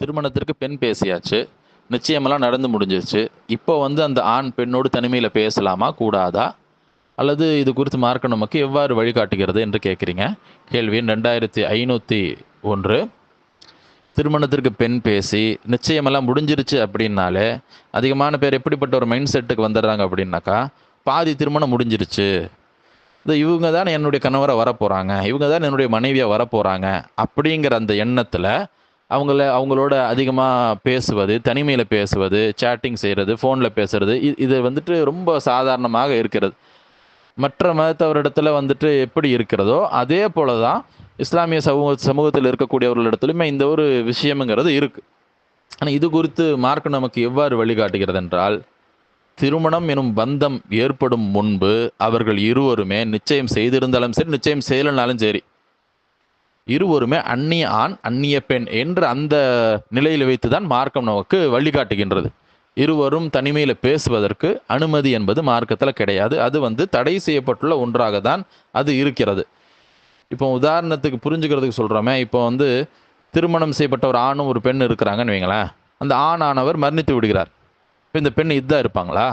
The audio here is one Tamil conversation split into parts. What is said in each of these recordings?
திருமணத்திற்கு பெண் பேசியாச்சு. நிச்சயமெல்லாம் நடந்து முடிஞ்சிருச்சு. இப்போ வந்து அந்த ஆண் பெண்ணோடு தனிமையில் பேசலாமா கூடாதா? அல்லது இது குறித்து மார்க்க நமக்கு எவ்வாறு வழிகாட்டுகிறது என்று கேட்குறீங்க. கேள்வி ரெண்டாயிரத்தி ஐநூற்றி ஒன்று. திருமணத்திற்கு பெண் பேசி நிச்சயமெல்லாம் முடிஞ்சிருச்சு அப்படின்னாலே அதிகமான பேர் எப்படிப்பட்ட ஒரு மைண்ட் செட்டுக்கு வந்துடுறாங்க அப்படின்னாக்கா பாதி திருமணம் முடிஞ்சிருச்சு. இந்த இவங்க தான் என்னுடைய கணவரை வரப்போகிறாங்க இவங்க தான் என்னுடைய மனைவியாக வரப்போகிறாங்க அப்படிங்கிற அந்த எண்ணத்தில் அவங்கள அவங்களோட அதிகமாக பேசுவது தனிமையில் பேசுவது சேட்டிங் செய்கிறது ஃபோனில் பேசுறது இது வந்துட்டு ரொம்ப சாதாரணமாக இருக்கிறது. மற்ற மதத்தவரிடத்துல வந்துட்டு எப்படி இருக்கிறதோ அதே போல தான் இஸ்லாமிய சமூக சமூகத்தில் இருக்கக்கூடியவர்களிடத்துலையுமே இந்த ஒரு விஷயம்ங்கிறது இருக்கு. ஆனால் இது குறித்து மார்க் நமக்கு எவ்வாறு வழிகாட்டுகிறது என்றால் திருமணம் எனும் பந்தம் ஏற்படும் முன்பு அவர்கள் இருவருமே நிச்சயம் செய்திருந்தாலும் சரி நிச்சயம் செய்யலைனாலும் சரி இருவருமே அந்நிய ஆண் அந்நிய பெண் என்று அந்த நிலையில் வைத்துதான் மார்க்கம் நமக்கு வழிகாட்டுகின்றது. இருவரும் தனிமையில் பேசுவதற்கு அனுமதி என்பது மார்க்கத்தில் கிடையாது. அது வந்து தடை செய்யப்பட்டுள்ள ஒன்றாக தான் அது இருக்கிறது. இப்போ உதாரணத்துக்கு புரிஞ்சுக்கிறதுக்கு சொல்கிறோமே இப்போ வந்து திருமணம் செய்யப்பட்ட ஒரு ஆணும் ஒரு பெண் இருக்கிறாங்கன்னு வைங்களேன். அந்த ஆண் ஆனவர் மரணித்து விடுகிறார். இப்போ இந்த பெண் இதாக இருப்பாங்களா?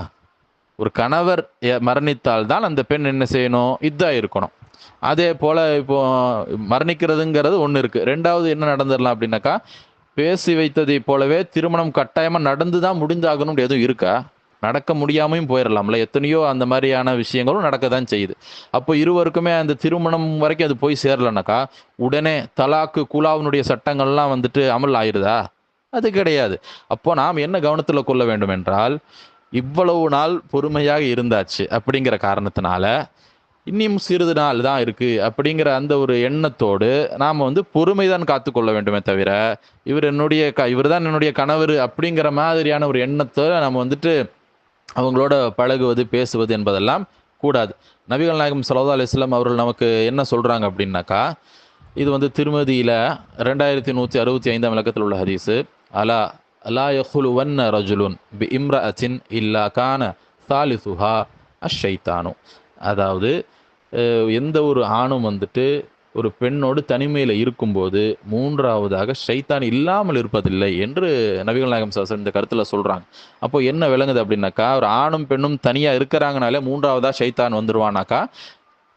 ஒரு கணவர் மரணித்தால் தான் அந்த பெண் என்ன செய்யணும்? இதாக இருக்கணும். அதே போல் இப்போ மரணிக்கிறதுங்கிறது ஒன்று இருக்குது ரெண்டாவது என்ன நடந்துடலாம் அப்படின்னாக்கா பேசி வைத்ததை போலவே திருமணம் கட்டாயமாக நடந்து தான் முடிந்தாகணும் எதுவும் இருக்கா? நடக்க முடியாமையும் போயிடலாம்ல. எத்தனையோ அந்த மாதிரியான விஷயங்களும் நடக்க தான் செய்யுது. அப்போ இருவருக்குமே அந்த திருமணம் வரைக்கும் அது போய் சேரலனாக்கா உடனே தலாக்கு குலாவினுடைய சட்டங்கள்லாம் வந்துட்டு அமல் ஆயிருதா? அது கிடையாது. அப்போ நாம் என்ன கவனத்தில் கொள்ள வேண்டும் என்றால் இவ்வளவு நாள் பொறுமையாக இருந்தாச்சு அப்படிங்கிற காரணத்தினால இன்னும் சிறிது நாள் தான் இருக்கு அப்படிங்கிற அந்த ஒரு எண்ணத்தோடு நாம் வந்து பொறுமை தான் காத்துக்கொள்ள வேண்டுமே தவிர இவர் என்னுடைய க இவர் தான் என்னுடைய கணவர் அப்படிங்கிற மாதிரியான ஒரு எண்ணத்தை நம்ம வந்துட்டு அவங்களோட பழகுவது பேசுவது என்பதெல்லாம் கூடாது. நபிகள் நாயகம் சலோதா அலிஸ்லாம் அவர்கள் நமக்கு என்ன சொல்கிறாங்க அப்படின்னாக்கா இது வந்து திருமதியில் ரெண்டாயிரத்தி நூற்றி அறுபத்தி ஐந்தாம் இலக்கத்தில் உள்ள ஹதீஸு அலா அலா யஹுலு வன்ன ரஜுலுன் பி இம்ர அச்சின் இல்லா கான சாலிசுஹா அஷைத்தானு. அதாவது எந்த ஒரு ஆணும் வந்துட்டு ஒரு பெண்ணோடு தனிமையில் இருக்கும்போது மூன்றாவதாக ஷைத்தான் இல்லாமல் இருப்பதில்லை என்று நபிகள் நாயகம் சாசன் இந்த கருத்தில் சொல்கிறாங்க அப்போ என்ன விளங்குது அப்படின்னாக்கா ஒரு ஆணும் பெண்ணும் தனியாக இருக்கிறாங்கனாலே மூன்றாவதாக ஷைத்தான் வந்துடுவானாக்கா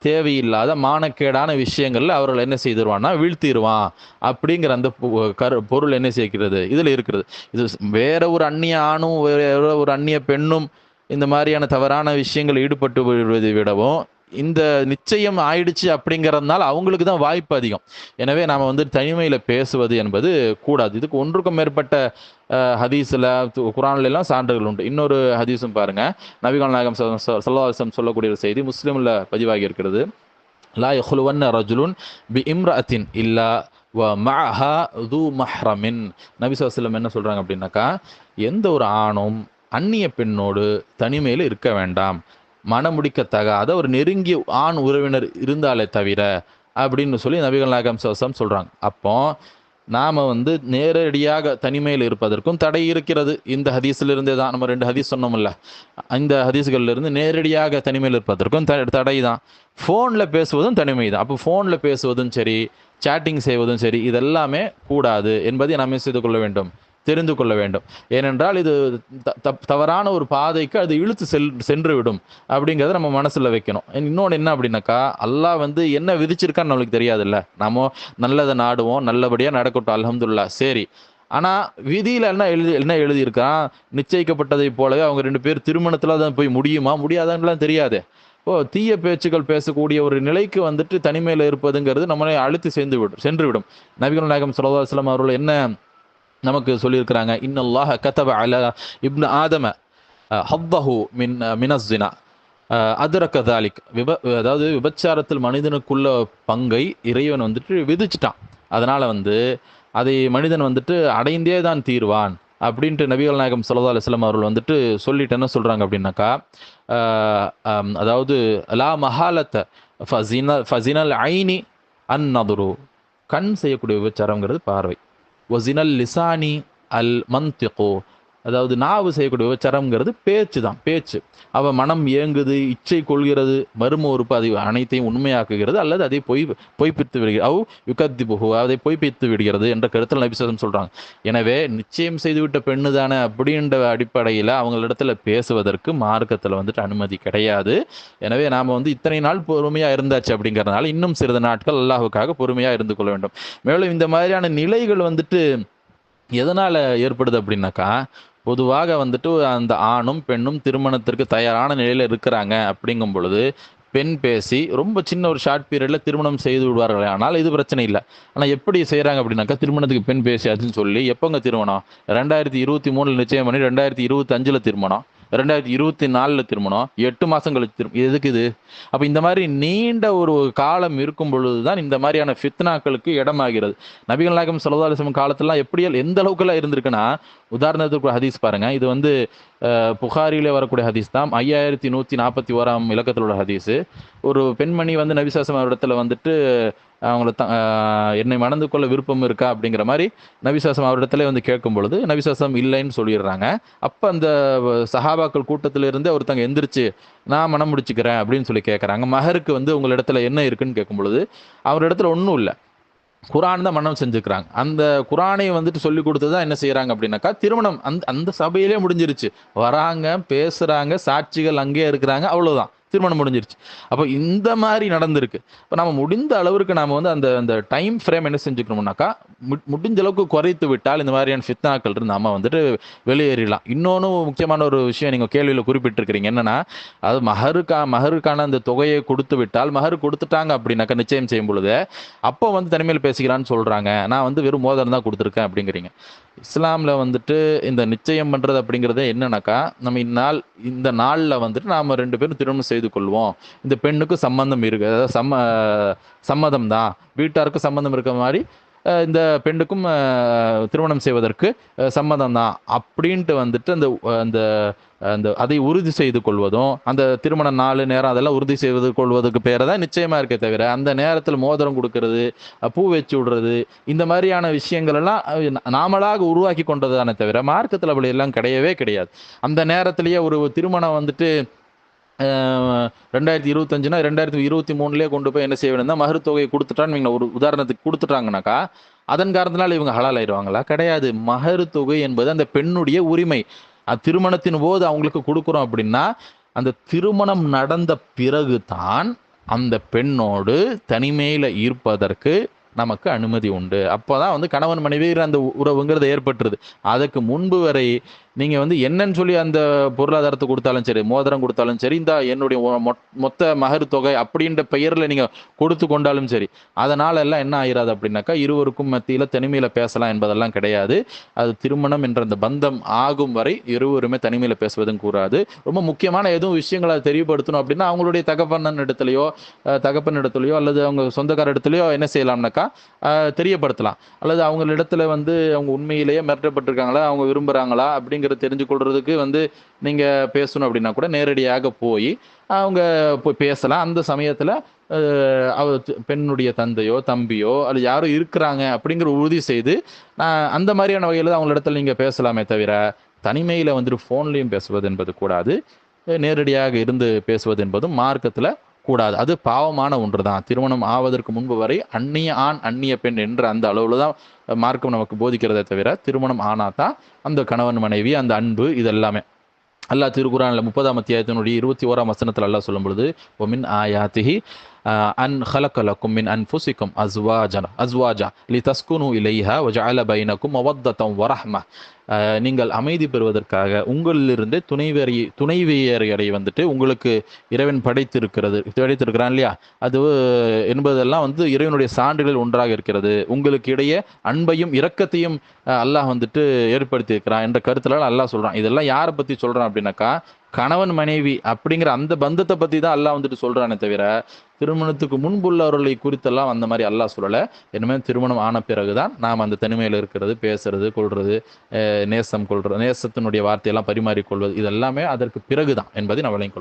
தேவையில்லாத மானக்கேடான விஷயங்களில் அவர்கள் என்ன செய்திருவான்னா வீழ்த்திடுவான் அப்படிங்கிற அந்த பொ- கரு பொருள் என்ன செய்கிறது? இதில் இருக்கிறது. இது வேற ஒரு அந்நிய ஆணும் வேற ஒரு அந்நிய பெண்ணும் இந்த மாதிரியான தவறான விஷயங்கள் ஈடுபட்டு விடுவதை விடவும் இந்த நிச்சயம் ஆயிடுச்சு அப்படிங்கிறதுனால அவங்களுக்கு தான் வாய்ப்பு அதிகம். எனவே நாம் வந்து தனிமையில் பேசுவது என்பது கூடாது. இதுக்கு ஒன்றுக்கும் மேற்பட்ட ஹதீஸில் குரான்லாம் சான்றுகள் உண்டு. இன்னொரு ஹதீஸும் பாருங்க. நபிகள் நாயகம் சல்லாஹம் சொல்லக்கூடிய ஒரு செய்தி முஸ்லீமில் பதிவாகி இருக்கிறது. லா யஹுலுவன் ரஜுலுன் பி இம்ரஅத்தின் இல்லா வ மஹா து மஹ்ரமின். நபி என்ன சொல்கிறாங்க அப்படின்னாக்கா எந்த ஒரு ஆணும் அந்நிய பெண்ணோடு தனிமையில் இருக்க வேண்டாம். மனமுடிக்கத்தகாத ஒரு நெருங்கிய ஆண் உறவினர் இருந்தாலே தவிர அப்படின்னு சொல்லி நபிகள் நாயகம் சவசம் சொல்கிறாங்க அப்போ நாம் வந்து நேரடியாக தனிமையில் இருப்பதற்கும் தடை இருக்கிறது. இந்த ஹதீஸ்லேருந்தே தான் நம்ம ரெண்டு ஹதீஸ் சொன்னோம்ல. இந்த ஹதீஸ்கள்லேருந்து நேரடியாக தனிமையில் இருப்பதற்கும் த தடை தான். ஃபோனில் பேசுவதும் தனிமை தான். அப்போ ஃபோனில் பேசுவதும் சரி சேட்டிங் செய்வதும் சரி இதெல்லாமே கூடாது என்பதை நாம் செய்து கொள்ள வேண்டும்? தெரிந்து கொள்ள வேண்டும். ஏனென்றால் இது த- தப்- தவறான ஒரு பாதைக்கு அது இழுத்து செல் சென்று விடும் அப்படிங்கிறத நம்ம மனசில் வைக்கணும். இன்னொன்று என்ன அப்படின்னாக்கா அல்லாஹ் வந்து என்ன விதிச்சிருக்கான்னு நம்மளுக்கு தெரியாதுல்ல. நாம நல்லதை நாடுவோம் நல்லபடியாக நடக்கட்டும் அலமதுல்லா சரி. ஆனால் விதியில் என்ன எழுதி என்ன எழுதியிருக்கான்? நிச்சயிக்கப்பட்டதை போலவே அவங்க ரெண்டு பேர் திருமணத்தில் தான் போய் முடியுமா? முடியாதான்லாம் தெரியாது. ஓ தீய பேச்சுக்கள் பேசக்கூடிய ஒரு நிலைக்கு வந்துட்டு தனிமையில் இருப்பதுங்கிறது நம்மளை அழுத்தி சேர்ந்து விடும் சென்று விடும் நபிகள் நாயகம் ஸல்லல்லாஹு அவர்கள் என்ன நமக்கு சொல்லியிருக்கிறாங்க இன்னல்லாஹ கதப அல இப்னு ஆதம ஹவ்வஹு மின் மினஸ்தினா அதிரக்க தாலிக். விப அதாவது விபச்சாரத்தில் மனிதனுக்குள்ள பங்கை இறைவன் வந்துட்டு விதிச்சிட்டான். அதனால் வந்து அதை மனிதன் வந்துட்டு அடைந்தே தான் தீர்வான் அப்படின்ட்டு நபிகள் நாயகம் ஸல்லல்லாஹு அலுவலம் அவர்கள் வந்துட்டு சொல்லிட்டு என்ன சொல்கிறாங்க அப்படின்னாக்கா அதாவது லா மஹாலத்தை ஃபசினல் ஃபசினல் ஐனி அன் நதுரு. கண் செய்யக்கூடிய விபச்சாரங்கிறது பார்வை. وزن اللسان المنطق. அதாவது நாவு செய்யக்கூடிய விபச்சாரம்ங்கிறது பேச்சு தான் பேச்சு. அவ மனம் ஏங்குது இச்சை கொள்கிறது மர்ம உறுப்பு அதை அனைத்தையும் உண்மையாக்குகிறது அல்லது அதை பொய் பொய்ப்பித்து விடுகிறது. அவ் யுகத்தி புகு அதை பொய்ப்பித்து விடுகிறது என்ற கருத்தில் நபிசாசம் சொல்றாங்க. எனவே நிச்சயம் செய்துவிட்ட பெண்ணு தானே அப்படின்ற அடிப்படையில் அவங்களிடத்துல பேசுவதற்கு மார்க்கத்தில் வந்துட்டு அனுமதி கிடையாது. எனவே நாம் வந்து இத்தனை நாள் பொறுமையாக இருந்தாச்சு அப்படிங்கிறதுனால இன்னும் சிறிது நாட்கள் அல்லாஹுக்காக பொறுமையாக இருந்து கொள்ள வேண்டும். மேலும் இந்த மாதிரியான நிலைகள் வந்துட்டு எதனால் ஏற்படுது அப்படின்னாக்கா பொதுவாக வந்துட்டு அந்த ஆணும் பெண்ணும் திருமணத்திற்கு தயாரான நிலையில் இருக்கிறாங்க அப்படிங்கும் பொழுது பெண் பேசி ரொம்ப சின்ன ஒரு ஷார்ட் பீரியடில் திருமணம் செய்து விடுவார்கள். ஆனால் இது பிரச்சனை இல்லை. ஆனால் எப்படி செய்கிறாங்க அப்படின்னாக்கா திருமணத்துக்கு பெண் பேசியாச்சுன்னு சொல்லி எப்போங்க திருமணம்? ரெண்டாயிரத்தி இருபத்தி மூணில் நிச்சயம் பண்ணி ரெண்டாயிரத்தி இருபத்தஞ்சில் திருமணம். ரெண்டாயிரத்தி இருபத்தி நாலில் திருமணம் எட்டு மாதம் கழிச்சு திரும் எதுக்கு இது? அப்போ இந்த மாதிரி நீண்ட ஒரு காலம் இருக்கும் பொழுது தான் இந்த மாதிரியான ஃபித்னாக்களுக்கு இடமாகிறது. நபிகள் நாயகம் சல்லா அலிஸ்லம் காலத்துலாம் எப்படி எந்த அளவுக்குலாம் இருந்திருக்குன்னா உதாரணத்துக்கு ஹதீஸ் பாருங்க. இது வந்து புகாரிலே வரக்கூடிய ஹதீஸ் தான். ஐயாயிரத்தி நூற்றி நாற்பத்தி ஓராம் இலக்கத்தில் உள்ள ஹதீஸு. ஒரு பெண்மணி வந்து நபிசாசம் அவரிடத்துல வந்துட்டு அவங்கள த என்னை மணந்து கொள்ள விருப்பம் இருக்கா அப்படிங்கிற மாதிரி நபிசாசம் அவரிடத்துல வந்து கேட்கும் பொழுது நபிசாசம் இல்லைன்னு சொல்லிடுறாங்க. அப்போ அந்த சஹாபாக்கள் கூட்டத்திலிருந்து ஒருத்தங்க எந்திரிச்சு நான் மனம் முடிச்சுக்கிறேன் அப்படின்னு சொல்லி கேட்குறாங்க மகருக்கு வந்து உங்களிடத்துல என்ன இருக்குன்னு கேட்கும் பொழுது அவரிடத்துல ஒன்றும் இல்லை. குரான் தான் மனம் செஞ்சுக்கிறாங்க. அந்த குரானை வந்துட்டு சொல்லி கொடுத்து தான் என்ன செய்யறாங்க அப்படின்னாக்கா திருமணம். அந்த அந்த சபையிலே முடிஞ்சிருச்சு. வராங்க பேசுறாங்க சாட்சிகள் அங்கேயே இருக்கிறாங்க அவ்வளவுதான். திருமணம் முடிஞ்சிருச்சு. அப்போ இந்த மாதிரி நடந்திருக்கு. இப்போ நம்ம முடிந்த அளவுக்கு நாம வந்து அந்த அந்த டைம் ஃப்ரேம் என்ன செஞ்சுக்கணும்னாக்கா மு- முடிஞ்ச அளவுக்கு குறைத்து விட்டால் இந்த மாதிரியான ஃபித்னாக்கள் இருந்து நம்ம வந்துட்டு வெளியேறிடலாம். இன்னொன்று முக்கியமான ஒரு விஷயம் நீங்கள் கேள்வியில் குறிப்பிட்டிருக்கிறீங்க. என்னன்னா அது மகருக்கா மகருக்கான அந்த தொகையை கொடுத்து விட்டால் மகர் கொடுத்துட்டாங்க அப்படின்னாக்கா நிச்சயம் செய்யும் பொழுது அப்போ வந்து தனிமையில் பேசிக்கலாம்னு சொல்றாங்க. நான் வந்து வெறும் மோதிரம் தான் கொடுத்துருக்கேன் அப்படிங்கிறீங்க. இஸ்லாமில் வந்துட்டு இந்த நிச்சயம் பண்ணுறது அப்படிங்கிறது என்னன்னாக்கா நம்ம இந்நாள் இந்த நாளில் வந்துட்டு நாம் ரெண்டு பேரும் திருமணம் செய்து கொள்வோம். இந்த பெண்ணுக்கு சம்மந்தம் இருக்கு அதாவது சம்ம சம்மதம் தான். வீட்டாருக்கும் சம்மந்தம் இருக்க மாதிரி இந்த பெண்ணுக்கும் திருமணம் செய்வதற்கு சம்மதம் தான். அப்படின்ட்டு வந்துட்டு அந்த அந்த அந்த அதை உறுதி செய்து கொள்வதும் அந்த திருமண நாலு நேரம் அதெல்லாம் உறுதி செய்து கொள்வதற்கு பேரை தான் நிச்சயமா இருக்கே தவிர அந்த நேரத்தில் மோதிரம் கொடுக்கறது பூ வச்சு விடுறது இந்த மாதிரியான விஷயங்கள் எல்லாம் நாமளாக உருவாக்கி கொண்டதானே தவிர மார்க்கத்தில் அப்படி எல்லாம் கிடையவே கிடையாது. அந்த நேரத்திலேயே ஒரு திருமணம் வந்துட்டு ரெண்டாயிரத்தி இருபத்தஞ்சுனா ரெண்டாயிரத்தி இருபத்தி மூணுலேயே கொண்டு போய் என்ன செய்ய வேணும் கொடுத்துட்டான்னு இவங்க ஒரு உதாரணத்துக்கு கொடுத்துட்டாங்கனாக்கா அதன் காரணத்தினால இவங்க ஹலால் ஆயிடுவாங்களா? கிடையாது. மகர் தொகை என்பது அந்த பெண்ணுடைய உரிமை. அது திருமணத்தின் போது அவங்களுக்கு கொடுக்குறோம் அப்படின்னா அந்த திருமணம் நடந்த பிறகு தான் அந்த பெண்ணோடு தனிமையில் இருப்பதற்கு நமக்கு அனுமதி உண்டு. அப்போதான் வந்து கணவன் மனைவி அந்த உறவுங்கிறது ஏற்பட்டுருது. அதுக்கு முன்பு வரை நீங்கள் வந்து என்னன்னு சொல்லி அந்த பொருளாதாரத்தை கொடுத்தாலும் சரி மோதிரம் கொடுத்தாலும் சரி இந்த என்னுடைய மொத்த மகர் தொகை அப்படின்ற பெயரில் நீங்கள் கொடுத்து கொண்டாலும் சரி அதனால எல்லாம் என்ன ஆயிராது அப்படின்னாக்கா இருவருக்கும் மத்தியில் தனிமையில் பேசலாம் என்பதெல்லாம் கிடையாது. அது திருமணம் என்ற அந்த பந்தம் ஆகும் வரை இருவருமே தனிமையில் பேசுவதும் கூறாது. ரொம்ப முக்கியமான எதுவும் விஷயங்களை தெரியப்படுத்தணும் அப்படின்னா அவங்களுடைய தகப்பன் இடத்துலையோ தகப்பன் இடத்துலையோ அல்லது அவங்க சொந்தக்கார இடத்துலையோ என்ன செய்யலாம்னாக்கா தெரியப்படுத்தலாம். அல்லது அவங்க இடத்துல வந்து அவங்க உண்மையிலேயே மிரட்டப்பட்டிருக்காங்களா அவங்க விரும்புகிறாங்களா அப்படின்னு அப்படிங்கிறத தெரிஞ்சு கொள்றதுக்கு வந்து நீங்க பேசணும் அப்படின்னா கூட நேரடியாக போய் அவங்க போய் பேசலாம். அந்த சமயத்துல அவ பெண்ணுடைய தந்தையோ தம்பியோ அல்லது யாரோ இருக்கிறாங்க அப்படிங்கிற உறுதி செய்து நான் அந்த மாதிரியான வகையில் அவங்கள இடத்துல நீங்க பேசலாமே தவிர தனிமையில் வந்துட்டு ஃபோன்லேயும் பேசுவது என்பது கூடாது. நேரடியாக இருந்து பேசுவது என்பதும் மார்க்கத்தில் கூடாது. அது பாவமான ஒன்று தான் திருமணம் ஆவதற்கு முன்பு வரை அந்நிய ஆண் அந்நிய பெண் என்ற அந்த அளவில் தான் மார்க்கம் நமக்கு போதிக்கிறதே தவிர திருமணம் ஆனாதான் அந்த கணவன் மனைவி அந்த அன்பு இது எல்லாமே அல்லாஹ் திருக்குறான்ல முப்பதாம் அத்தியாயத்தினுடைய இருபத்தி ஓராம் வசனத்தில் அல்லாஹ் சொல்லும் பொழுது ஒமின் ஆயாத்திஹி அன் ஹலக்கலக்கும் மின் அன்ஃபுசிக்கும் அஸ்வாஜா அஸ்வாஜா லி தஸ்குனு இலைஹா வஜஅல பைனக்கும் அவத்தத்தம் வரஹ்மா. நீங்கள் அமைதி பெறுவதற்காக உங்களிலிருந்து துணைவரி துணைவியரை வந்துட்டு உங்களுக்கு இறைவன் படைத்திருக்கிறது படைத்திருக்கிறான் இல்லையா? அது என்பதெல்லாம் வந்து இறைவனுடைய சான்றுகள் ஒன்றாக இருக்கிறது. உங்களுக்கு இடையே அன்பையும் இரக்கத்தையும் அல்லாஹ் வந்துட்டு ஏற்படுத்தி இருக்கிறான் என்ற கருத்துல அல்லாஹ் சொல்றான். இதெல்லாம் யாரை பத்தி சொல்றான் அப்படின்னாக்கா கணவன் மனைவி அப்படிங்கிற அந்த பந்தத்தை பத்தி தான் அல்லாஹ் வந்துட்டு சொல்றானே தவிர திருமணத்துக்கு முன்புள்ளவர்களை குறித்தெல்லாம் அந்த மாதிரி அல்லாஹ் சொல்லலை. இனிமேல் திருமணம் ஆன பிறகுதான் நாம் அந்த தனிமையில் இருக்கிறது பேசுறது கொள்வது நேசம் கொள்ற நேசத்தினுடைய வார்த்தையெல்லாம் பரிமாறிக்கொள்வது இதெல்லாமே அதற்கு பிறகுதான் என்பதை நான் விளங்கிக்